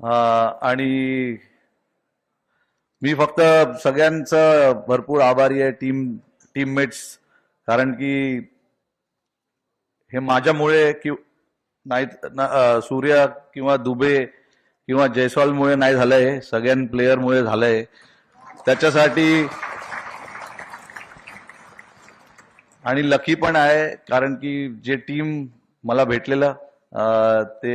आणि मी फक्त सगळ्यांचं भरपूर आभारी आहे टीम टीममेट्स कारण की हे माझ्यामुळे कि नाही सूर्य किंवा दुबे किंवा जयस्वालमुळे नाही झालंय सगळ्यां प्लेयरमुळे झालंय. त्याच्यासाठी आणि लकी पण आहे कारण की जे टीम मला भेटलेलं ते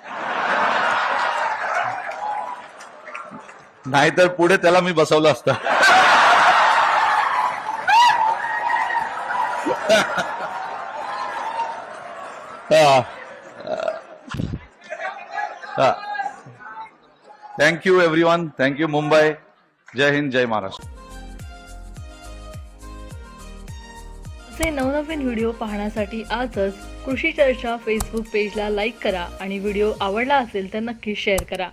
नाहीतर पुढे त्याला मी बसवलं असतं. Thank you every one thank you Mumbai जय हिंद जय महाराष्ट्र असे नवनवीन व्हिडिओ पाहण्यासाठी आजच कृषी चर्चा फेसबुक पेजला लाईक करा आणि व्हिडिओ आवडला असेल तर नक्की शेअर करा.